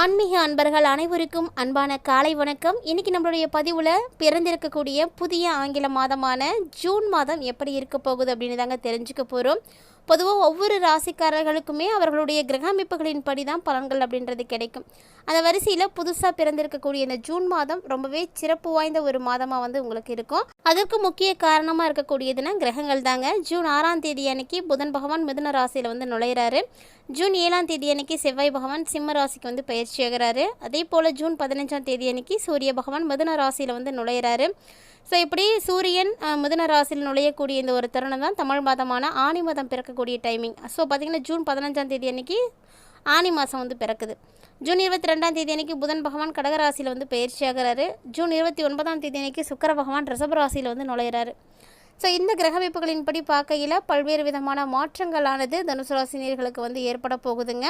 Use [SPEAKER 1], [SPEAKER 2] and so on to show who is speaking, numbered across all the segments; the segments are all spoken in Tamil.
[SPEAKER 1] ஆன்மீக அன்பர்கள் அனைவருக்கும் அன்பான காலை வணக்கம். இன்னைக்கு நம்மளுடைய பதிவில் பிறந்திருக்கக்கூடிய புதிய ஆங்கில மாதமான ஜூன் மாதம் எப்படி இருக்க போகுது அப்படின்னு தாங்க தெரிஞ்சுக்க போகிறோம் பொதுவாக ஒவ்வொரு ராசிக்காரர்களுக்குமே அவர்களுடைய கிரக அமைப்புகளின் படி தான் பலன்கள் அப்படின்றது கிடைக்கும். அந்த வரிசையில் புதுசாக பிறந்திருக்கக்கூடிய இந்த ஜூன் மாதம் ரொம்பவே சிறப்பு வாய்ந்த ஒரு மாதமாக வந்து உங்களுக்கு இருக்கும். அதற்கு முக்கிய காரணமாக இருக்கக்கூடியதுன்னா கிரகங்கள் தாங்க. ஜூன் ஆறாம் தேதி அன்னைக்கு புதன் பகவான் மிதுன ராசியில் வந்து நுழையிறாரு. ஜூன் ஏழாம் தேதி அன்னைக்கு செவ்வாய் பகவான் சிம்ம ராசிக்கு வந்து பயிற்சி ஆகிறாரு அதே போல் ஜூன் பதினஞ்சாம் தேதி அன்னைக்கு சூரிய பகவான் மிதுன ராசியில் வந்து நுழையிறாரு. ஸோ இப்படி சூரியன் மிதன ராசியில் நுழையக்கூடிய இந்த ஒரு தருணம் தான் தமிழ் மாதமான ஆணி மாதம் பிறக்கக்கூடிய டைமிங் ஸோ பார்த்திங்கன்னா ஜூன் பதினஞ்சாம் தேதி அன்னைக்கு ஆனி மாதம் வந்து பிறக்குது. ஜூன் இருபத்தி ரெண்டாம் தேதி அன்னைக்கு புதன் பகவான் கடகராசியில் வந்து பயிற்சி ஆகிறாரு ஜூன் இருபத்தி ஒன்பதாம் தேதி அன்னைக்கு சுக்கர பகவான் ரிஷப ராசியில் வந்து நுழையிறாரு. ஸோ இந்த கிரக அமைப்புகளின்படி பார்க்கையில் பல்வேறு விதமான மாற்றங்களானது தனுசு ராசினியர்களுக்கு வந்து ஏற்பட போகுதுங்க.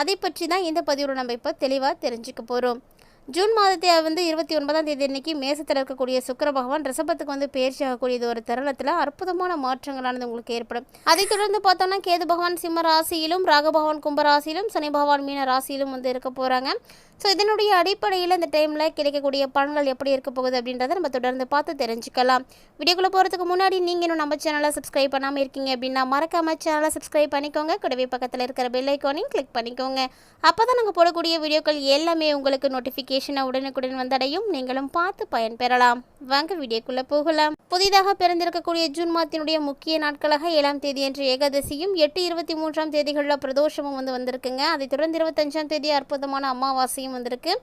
[SPEAKER 1] அதை பற்றி தான் இந்த பதிவில் நம்ம இப்போ தெளிவாக தெரிஞ்சுக்க போகிறோம் ஜூன் மாதத்தை வந்து இருபத்தி ஒன்பதாம் தேதி அன்னைக்கு மேசத்தில் இருக்கக்கூடிய சுக்கர பகவான் ரிசபத்துக்கு வந்து பயிற்சி ஆகக்கூடிய ஒரு தருணத்தில் அற்புதமான மாற்றங்களானது உங்களுக்கு ஏற்படும். அதைத் தொடர்ந்து பார்த்தோம்னா கேது பகவான் சிம்ம ராசியிலும் ராக பகவான் கும்ப ராசியிலும் சனி பகவான் மீன ராசியிலும் வந்து இருக்க போகிறாங்க ஸோ இதனுடைய அடிப்படையில் இந்த டைமில் கிடைக்கக்கூடிய பலன்கள் எப்படி இருக்க போகுது அப்படின்றத நம்ம தொடர்ந்து பார்த்து தெரிஞ்சுக்கலாம். வீடியோக்குள்ளே போகிறதுக்கு முன்னாடி நீங்கள் இன்னும் நம்ம சேனலை சப்ஸ்கிரைப் பண்ணாமல் இருக்கீங்க அப்படின்னா மறக்காம சேனலை சப்ஸ்கிரைப் பண்ணிக்கோங்க. கூடவே பக்கத்தில் இருக்கிற பெல் ஐக்கானையும் கிளிக் பண்ணிக்கோங்க. அப்போ தான் நாங்கள் போடக்கூடிய வீடியோக்கள் எல்லாமே உங்களுக்கு நோட்டிஃபிகேஷன் உடனுக்குடன் வந்தடையும். நீங்களும் பார்த்து பயன்பெறலாம் வாங்க வீடியோக்குள்ளே போகலாம். புதிதாக பிறந்திருக்கக்கூடிய ஜூன் மாதத்தினுடைய முக்கிய நாட்களாக ஏழாம் தேதி அன்று ஏகாதசியும் எட்டு இருபத்தி மூன்றாம் தேதிகளில் பிரதோஷமும் வந்து வந்திருக்குங்க. அதைத் தொடர்ந்து இருபத்தஞ்சாம் தேதி அற்புதமான அமாவாசையும் வந்திருக்கு.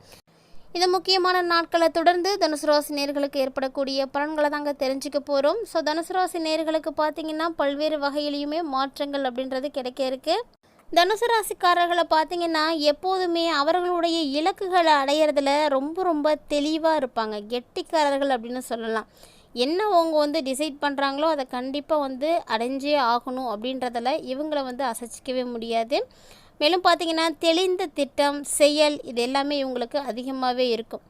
[SPEAKER 1] இந்த முக்கியமான நாட்களை தொடர்ந்து தனுசு ராசி நேர்களுக்கு ஏற்படக்கூடிய பலன்களை தாங்க தெரிஞ்சுக்க போகிறோம் ஸோ தனுசு ராசி நேர்களுக்கு பார்த்தீங்கன்னா பல்வேறு வகையிலையுமே மாற்றங்கள் அப்படின்றது கிடைக்க இருக்கு. தனுசு ராசிக்காரர்களை பார்த்தீங்கன்னா எப்போதுமே அவர்களுடைய இலக்குகளை அடையிறதுல ரொம்ப ரொம்ப தெளிவாக இருப்பாங்க. கெட்டிக்காரர்கள் அப்படின்னு சொல்லலாம். என்ன அவங்க வந்து டிசைட் பண்ணுறாங்களோ அதை கண்டிப்பாக வந்து அடைஞ்சே ஆகணும் அப்படின்றதில் இவங்களை வந்து அசைச்சிக்கவே முடியாது. மேலும் பார்த்தீங்கன்னா தெளிந்த திட்டம் செயல் இது எல்லாமே இவங்களுக்கு அதிகமாகவே இருக்கும்.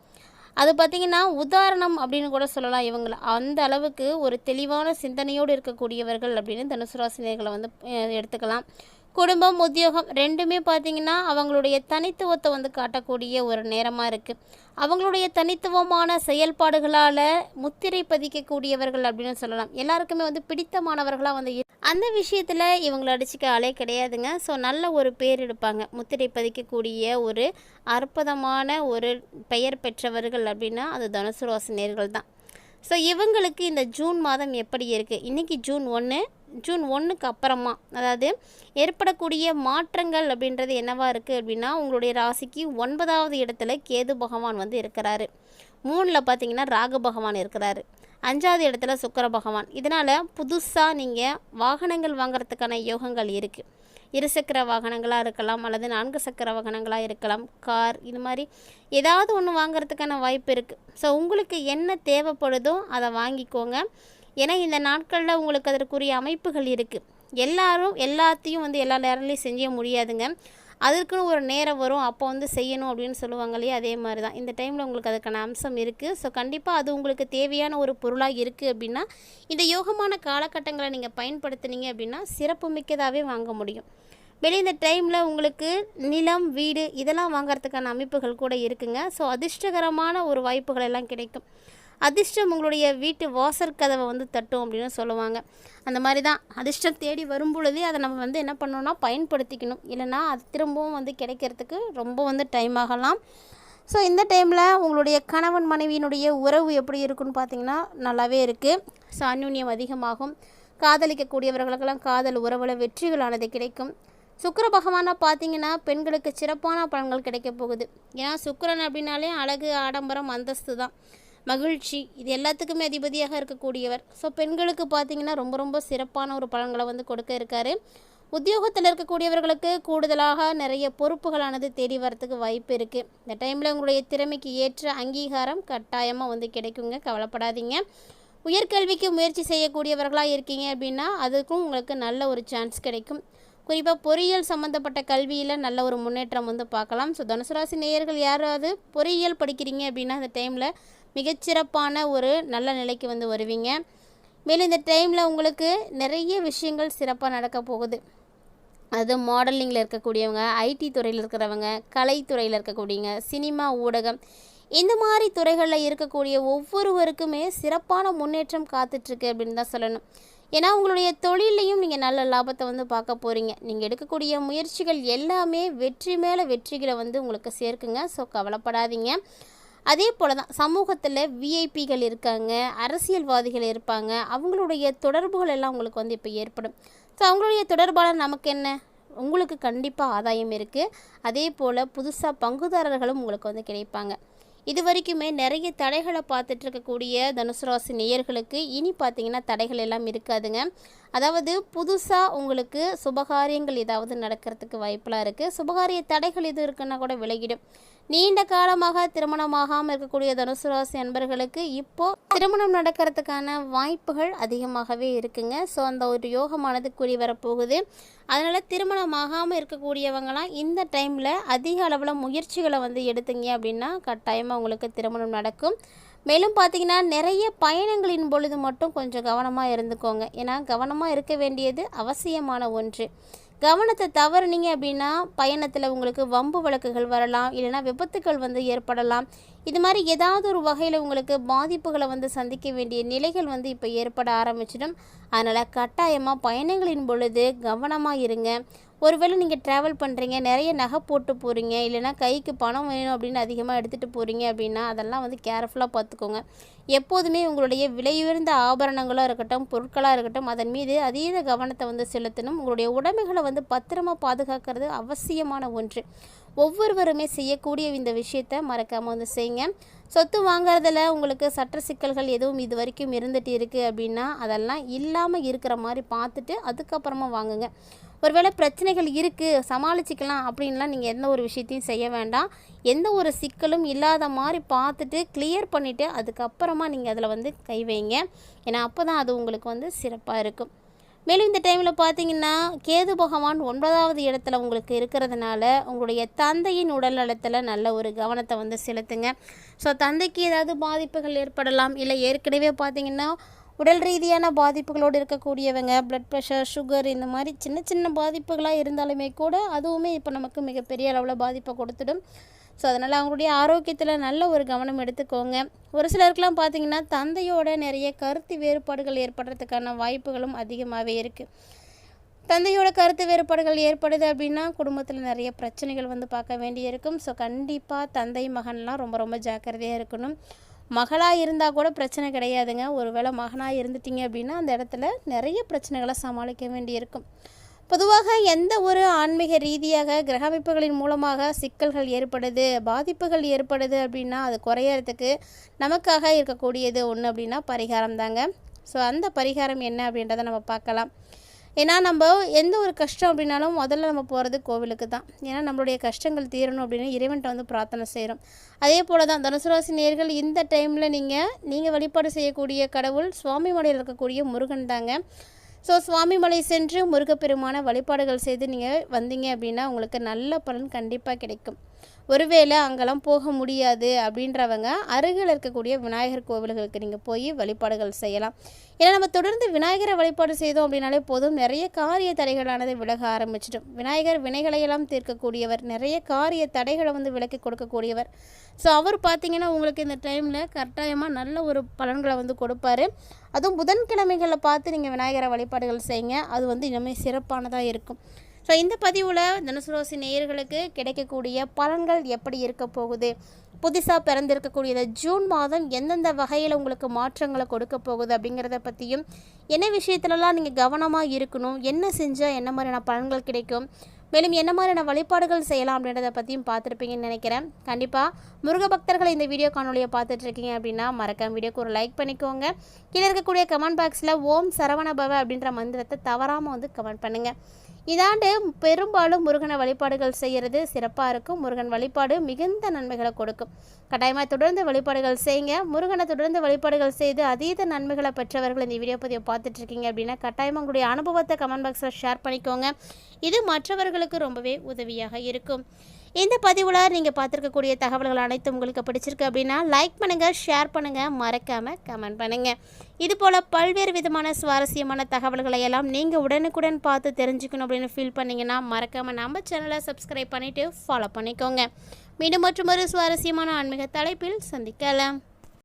[SPEAKER 1] அது பார்த்திங்கன்னா உதாரணம் அப்படின்னு கூட சொல்லலாம் இவங்கள. அந்த அளவுக்கு ஒரு தெளிவான சிந்தனையோடு இருக்கக்கூடியவர்கள் அப்படின்னு தனுசு ராசினியர்களை வந்து எடுத்துக்கலாம். குடும்பம் உத்தியோகம் ரெண்டுமே பார்த்திங்கன்னா அவங்களுடைய தனித்துவத்தை வந்து காட்டக்கூடிய ஒரு நேரமாக இருக்குது அவங்களுடைய தனித்துவமான செயல்பாடுகளால் முத்திரை பதிக்கக்கூடியவர்கள் அப்படின்னு சொல்லலாம். எல்லாருக்குமே வந்து பிடித்தமானவர்களாக வந்து அந்த விஷயத்தில் இவங்களை அடிச்சுக்க ஆளே கிடையாதுங்க. ஸோ நல்ல ஒரு பேர் எடுப்பாங்க. முத்திரை பதிக்கக்கூடிய ஒரு அற்புதமான ஒரு பெயர் பெற்றவர்கள் அப்படின்னா அது தனுசு ராசி தான் ஸோ இவங்களுக்கு இந்த ஜூன் மாதம் எப்படி இருக்குது இன்றைக்கி ஜூன் ஒன்று ஜூன் ஒன்றுக்கு அப்புறமா அதாவது ஏற்படக்கூடிய மாற்றங்கள் அப்படின்றது என்னவா இருக்குது அப்படின்னா உங்களுடைய ராசிக்கு ஒன்பதாவது இடத்துல கேது பகவான் வந்து இருக்கிறாரு. மூணில் பார்த்தீங்கன்னா ராகு பகவான் இருக்கிறாரு. அஞ்சாவது இடத்துல சுக்கர பகவான். இதனால் புதுசாக நீங்கள் வாகனங்கள் வாங்குறதுக்கான யோகங்கள் இருக்குது இருசக்கர வாகனங்களாக இருக்கலாம் அல்லது நான்கு சக்கர வாகனங்களாக இருக்கலாம் கார் இது மாதிரி ஏதாவது ஒன்று வாங்குறதுக்கான வாய்ப்பு இருக்குது ஸோ உங்களுக்கு என்ன தேவைப்படுதோ அதை வாங்கிக்கோங்க. ஏன்னா இந்த நாட்களில் உங்களுக்கு அதற்குரிய அமைப்புகள் இருக்குது எல்லாரும் எல்லாத்தையும் வந்து எல்லா நேரத்துலையும் செய்ய முடியாதுங்க. அதற்குன்னு ஒரு நேரம் வரும். அப்போ வந்து செய்யணும் அப்படின்னு சொல்லுவாங்க இல்லையா அதே மாதிரி தான் இந்த டைமில் உங்களுக்கு அதுக்கான அம்சம் இருக்குது ஸோ கண்டிப்பாக அது உங்களுக்கு தேவையான ஒரு பொருளாக இருக்குது அப்படின்னா இந்த யோகமான காலகட்டங்களை நீங்கள் பயன்படுத்துனீங்க அப்படின்னா சிறப்பு மிக்கதாகவே வாங்க முடியும். வெளியே இந்த டைமில் உங்களுக்கு நிலம் வீடு இதெல்லாம் வாங்கிறதுக்கான அமைப்புகள் கூட இருக்குங்க. ஸோ அதிர்ஷ்டகரமான ஒரு வாய்ப்புகள் எல்லாம் கிடைக்கும். அதிர்ஷ்டம் உங்களுடைய வீட்டு வாசற் கதவை வந்து தட்டும் அப்படின்னு சொல்லுவாங்க. அந்த மாதிரி தான் அதிர்ஷ்டம் தேடி வரும் பொழுதே அதை நம்ம வந்து என்ன பண்ணணும்னா பயன்படுத்திக்கணும். இல்லைன்னா அது திரும்பவும் வந்து கிடைக்கிறதுக்கு ரொம்ப வந்து டைம் ஆகலாம். ஸோ இந்த டைமில் உங்களுடைய கணவன் மனைவியினுடைய உறவு எப்படி இருக்குன்னு பார்த்தீங்கன்னா நல்லாவே இருக்குது ஸோ அந்யுன்யம் அதிகமாகும். காதலிக்கக்கூடியவர்களுக்கெல்லாம் காதல் உறவில் வெற்றிகளானது கிடைக்கும். சுக்கர பகவானை பார்த்தீங்கன்னா பெண்களுக்கு சிறப்பான பலன்கள் கிடைக்க போகுது. ஏன்னா சுக்கரன் அப்படின்னாலே அழகு ஆடம்பரம் அந்தஸ்து தான் மகிழ்ச்சி. இது எல்லாத்துக்குமே அதிபதியாக இருக்கக்கூடியவர். ஸோ பெண்களுக்கு பார்த்தீங்கன்னா ரொம்ப ரொம்ப சிறப்பான ஒரு பலன்களை வந்து கொடுக்க இருக்காரு. உத்தியோகத்தில் இருக்கக்கூடியவர்களுக்கு கூடுதலாக நிறைய பொறுப்புகளானது தேடி வரத்துக்கு வாய்ப்பு இருக்குது இந்த டைமில் உங்களுடைய திறமைக்கு ஏற்ற அங்கீகாரம் கட்டாயமாக வந்து கிடைக்குங்க. கவலைப்படாதீங்க. உயர்கல்விக்கு முயற்சி செய்யக்கூடியவர்களாக இருக்கீங்க அப்படின்னா அதுக்கும் உங்களுக்கு நல்ல ஒரு சான்ஸ் கிடைக்கும். குறிப்பாக பொறியியல் சம்மந்தப்பட்ட கல்வியில் நல்ல ஒரு முன்னேற்றம் வந்து பார்க்கலாம். ஸோ தனுசு ராசி நேயர்கள் யாராவது பொறியியல் படிக்கிறீங்க அப்படின்னா அந்த டைமில் மிகச்சிறப்பான ஒரு நல்ல நிலைக்கு வந்து வருவீங்க. மேலும் இந்த டைமில் உங்களுக்கு நிறைய விஷயங்கள் சிறப்பாக நடக்க போகுது. அது மாடலிங்கில் இருக்கக்கூடியவங்க ஐடி துறையில் இருக்கிறவங்க கலைத்துறையில் இருக்கக்கூடியவங்க சினிமா ஊடகம் இந்த மாதிரி துறைகளில் இருக்கக்கூடிய ஒவ்வொருவருக்குமே சிறப்பான முன்னேற்றம் காத்துட்ருக்கு அப்படின்னு தான் சொல்லணும். ஏன்னா உங்களுடைய தொழிலையும் நீங்கள் நல்ல லாபத்தை வந்து பார்க்க போகிறீங்க நீங்கள் எடுக்கக்கூடிய முயற்சிகள் எல்லாமே வெற்றி மேலே வெற்றிகளை வந்து உங்களுக்கு சேர்க்குங்க. ஸோ கவலைப்படாதீங்க. அதே போல் தான் சமூகத்தில் விஐபிகள் இருக்காங்க அரசியல்வாதிகள் இருப்பாங்க அவங்களுடைய தொடர்புகள் எல்லாம் உங்களுக்கு வந்து இப்போ ஏற்படும். ஸோ அவங்களுடைய தொடர்பால் நமக்கு என்ன? உங்களுக்கு கண்டிப்பாக ஆதாயம் இருக்குது அதே போல் புதுசாக பங்குதாரர்களும் உங்களுக்கு வந்து கிடைப்பாங்க. இது வரைக்குமே நிறைய தடைகளை பார்த்துட்டு இருக்கக்கூடிய தனுசு ராசி நேயர்களுக்கு இனி பார்த்தீங்கன்னா தடைகள் எல்லாம் இருக்காதுங்க. அதாவது புதுசாக உங்களுக்கு சுபகாரியங்கள் ஏதாவது நடக்கிறதுக்கு வாய்ப்பெலாம் இருக்குது சுபகாரிய தடைகள் எதுவும் இருக்குன்னா கூட விலகிடும். நீண்ட காலமாக திருமணமாகாமல் இருக்கக்கூடிய தனுசு ராசி அன்பர்களுக்கு இப்போது திருமணம் நடக்கிறதுக்கான வாய்ப்புகள் அதிகமாகவே இருக்குங்க. ஸோ அந்த ஒரு யோகமானது கூறி வரப்போகுது. அதனால் திருமணமாகாமல் இருக்கக்கூடியவங்களாம் இந்த டைமில் அதிக அளவில் முயற்சிகளை வந்து எடுத்தீங்க அப்படின்னா கட்டாயமாக உங்களுக்கு திருமணம் நடக்கும். மேலும் பார்த்தீங்கன்னா நிறைய பயணங்களின் பொழுது மட்டும் கொஞ்சம் கவனமாக இருந்துக்கோங்க. ஏன்னா கவனமாக இருக்க வேண்டியது அவசியமான ஒன்று. கவனத்தை தவறுனீங்க அப்படின்னா பயணத்தில் உங்களுக்கு வம்பு வழக்குகள் வரலாம் இல்லைனா விபத்துக்கள் வந்து ஏற்படலாம். இது மாதிரி ஏதாவது ஒரு வகையில் உங்களுக்கு பாதிப்புகளை வந்து சந்திக்க வேண்டிய நிலைகள் வந்து இப்போ ஏற்பட ஆரம்பிச்சிடும். அதனால் கட்டாயமாக பயணங்களின் பொழுது கவனமாக இருங்க. ஒருவேளை நீங்கள் ட்ராவல் பண்ணுறீங்க நிறைய நகை போட்டு போகிறீங்க இல்லைனா கைக்கு பணம் வேணும் அப்படின்னு அதிகமாக எடுத்துகிட்டு போகிறீங்க அப்படின்னா அதெல்லாம் வந்து கேர்ஃபுல்லாக பார்த்துக்கோங்க எப்போதுமே உங்களுடைய விலையுயர்ந்த ஆபரணங்களாக இருக்கட்டும் பொருட்களாக இருக்கட்டும் அதன் மீது அதீத கவனத்தை வந்து செலுத்தணும். உங்களுடைய உடைமைகளை வந்து பத்திரமா பாதுகாக்கிறது அவசியமான ஒன்று. ஒவ்வொருவருமே செய்யக்கூடிய இந்த விஷயத்தை மறக்காமல் வந்து செய்யுங்க. சொத்து வாங்குறதுல உங்களுக்கு சட்ட சிக்கல்கள் எதுவும் இது வரைக்கும் இருந்துகிட்டு இருக்குது அப்படின்னா அதெல்லாம் இல்லாமல் இருக்கிற மாதிரி பார்த்துட்டு அதுக்கப்புறமா வாங்குங்க. ஒருவேளை பிரச்சனைகள் இருக்குது சமாளிச்சிக்கலாம் அப்படின்லாம் நீங்கள் எந்த ஒரு விஷயத்தையும் செய்ய வேண்டாம். எந்த ஒரு சிக்கலும் இல்லாத மாதிரி பார்த்துட்டு கிளியர் பண்ணிவிட்டு அதுக்கப்புறமா நீங்கள் அதில் வந்து கை வைங்க. ஏன்னா அப்போ தான் அது உங்களுக்கு வந்து சிறப்பாக இருக்கும். மேலும் இந்த டைமில் பார்த்தீங்கன்னா கேது பகவான் ஒன்பதாவது இடத்துல உங்களுக்கு இருக்கிறதுனால உங்களுடைய தந்தையின் உடல் நலத்தில் நல்ல ஒரு கவனத்தை வந்து செலுத்துங்க. ஸோ தந்தைக்கு ஏதாவது பாதிப்புகள் ஏற்படலாம் இல்லை ஏற்கனவே பார்த்தீங்கன்னா உடல் ரீதியான பாதிப்புகளோடு இருக்கக்கூடியவங்க ப்ளட் ப்ரெஷர் சுகர் இந்த மாதிரி சின்ன சின்ன பாதிப்புகளாக இருந்தாலுமே கூட அதுவுமே இப்போ நமக்கு மிகப்பெரிய அளவில் பாதிப்பை கொடுத்துடும். ஸோ அதனால் அவங்களுடைய ஆரோக்கியத்தில் நல்ல ஒரு கவனம் எடுத்துக்கோங்க. ஒரு சிலருக்கெலாம் பார்த்திங்கன்னா தந்தையோட நிறைய கருத்து வேறுபாடுகள் ஏற்படுறதுக்கான வாய்ப்புகளும் அதிகமாகவே இருக்குது தந்தையோட கருத்து வேறுபாடுகள் ஏற்படுது அப்படின்னா குடும்பத்தில் நிறைய பிரச்சனைகள் வந்து பார்க்க வேண்டியிருக்கும் ஸோ கண்டிப்பாக தந்தை மகன்லாம் ரொம்ப ரொம்ப ஜாக்கிரதையாக இருக்கணும். மகளாக இருந்தால் கூட பிரச்சனை கிடையாதுங்க. ஒருவேளை மகனாக இருந்துட்டீங்க அப்படின்னா அந்த இடத்துல நிறைய பிரச்சனைகளை சமாளிக்க வேண்டியிருக்கும் பொதுவாக எந்த ஒரு ஆன்மீக ரீதியாக கிரக அமைப்புகளின் மூலமாக சிக்கல்கள் ஏற்படுது பாதிப்புகள் ஏற்படுது அப்படின்னா அது குறையறதுக்கு நமக்காக இருக்கக்கூடியது ஒன்று அப்படின்னா பரிகாரம் தாங்க ஸோ அந்த பரிகாரம் என்ன அப்படின்றத நம்ம பார்க்கலாம். ஏன்னா நம்ம எந்த ஒரு கஷ்டம் அப்படின்னாலும் முதல்ல நம்ம போகிறது கோவிலுக்கு தான். ஏன்னா நம்மளுடைய கஷ்டங்கள் தீரணும் அப்படின்னு இறைவன்கிட்ட வந்து பிரார்த்தனை செய்கிறோம் அதே போல் தான் தனுசு ராசி நேர்கள் இந்த டைமில் நீங்கள் நீங்கள் வழிபாடு செய்யக்கூடிய கடவுள் சுவாமி மலையில் இருக்கக்கூடிய முருகன் தாங்க. ஸோ சுவாமிமலை சென்று முருகப்பெருமான வழிபாடுகள் செய்து நீங்கள் வந்தீங்க அப்படின்னா உங்களுக்கு நல்ல பலன் கண்டிப்பாக கிடைக்கும். ஒருவேளை அங்கெல்லாம் போக முடியாது அப்படின்றவங்க அருகில் இருக்கக்கூடிய விநாயகர் கோவில்களுக்கு நீங்கள் போய் வழிபாடுகள் செய்யலாம். ஏன்னா நம்ம தொடர்ந்து விநாயகரை வழிபாடு செய்தோம் அப்படின்னாலே போதும். நிறைய காரிய தடைகளானது விலக ஆரம்பிச்சிடும் விநாயகர் வினைகளையெல்லாம் தீர்க்கக்கூடியவர் நிறைய காரிய தடைகளை வந்து விலக்கி கொடுக்கக்கூடியவர். ஸோ அவர் பார்த்தீங்கன்னா உங்களுக்கு இந்த டைமில் கட்டாயமாக நல்ல ஒரு பலன்களை வந்து கொடுப்பாரு. அதுவும் புதன்கிழமைகளில் பார்த்து நீங்கள் விநாயகரை வழிபாடுகள் செய்யுங்க. அது வந்து இன்னுமே சிறப்பானதாக இருக்கும். ஸோ இந்த பதிவில் தனுசு ராசி நேயர்களுக்கு கிடைக்கக்கூடிய பலன்கள் எப்படி இருக்க போகுது? புதுசாக பிறந்திருக்கக்கூடிய ஜூன் மாதம் எந்தெந்த வகையில் உங்களுக்கு மாற்றங்களை கொடுக்க போகுது அப்படிங்கிறத பற்றியும் என்ன விஷயத்துலலாம் நீங்கள் கவனமாக இருக்கணும் என்ன செஞ்சால் என்ன மாதிரியான பலன்கள் கிடைக்கும் மேலும் என்ன மாதிரியான வழிபாடுகள் செய்யலாம் அப்படின்றத பற்றியும் பார்த்துருப்பீங்கன்னு நினைக்கிறேன். கண்டிப்பாக முருக பக்தர்கள் இந்த வீடியோ காணொலியை பார்த்துட்ருக்கீங்க அப்படின்னா மறக்காம வீடியோக்கு ஒரு லைக் பண்ணிக்கோங்க. கீழே இருக்கக்கூடிய கமெண்ட் பாக்ஸில் ஓம் சரவணபவ அப்படின்ற மந்திரத்தை தவறாமல் வந்து கமெண்ட் பண்ணுங்கள் இதாண்டு பெரும்பாலும் முருகனை வழிபாடுகள் செய்கிறது சிறப்பாக இருக்கும். முருகன் வழிபாடு மிகுந்த நன்மைகளை கொடுக்கும். கட்டாயமாக தொடர்ந்து வழிபாடுகள் செய்யுங்க. முருகனை தொடர்ந்து வழிபாடுகள் செய்து அதீத நன்மைகளை பெற்றவர்கள் இந்த வீடியோ பதிவை பார்த்துட்டு இருக்கீங்க அப்படின்னா கட்டாயமாக உங்களுடைய அனுபவத்தை கமெண்ட் பாக்ஸில் ஷேர் பண்ணிக்கோங்க. இது மற்றவர்களுக்கு ரொம்பவே உதவியாக இருக்கும். இந்த பதிவில் நீங்கள் பார்த்துருக்கக்கூடிய தகவல்கள் அனைத்தும் உங்களுக்கு பிடிச்சிருக்கு அப்படின்னா லைக் பண்ணுங்கள் ஷேர் பண்ணுங்கள் மறக்காமல் கமெண்ட் பண்ணுங்கள் இதுபோல் பல்வேறு விதமான சுவாரஸ்யமான தகவல்களை எல்லாம் நீங்கள் உடனுக்குடன் பார்த்து தெரிஞ்சுக்கணும் அப்படின்னு ஃபீல் பண்ணிங்கன்னா மறக்காமல் நம்ம சேனலை சப்ஸ்கிரைப் பண்ணிவிட்டு ஃபாலோ பண்ணிக்கோங்க. மீண்டும் மற்றும் ஒரு சுவாரஸ்யமான ஆன்மீக தலைப்பில் சந்திக்கலாம்.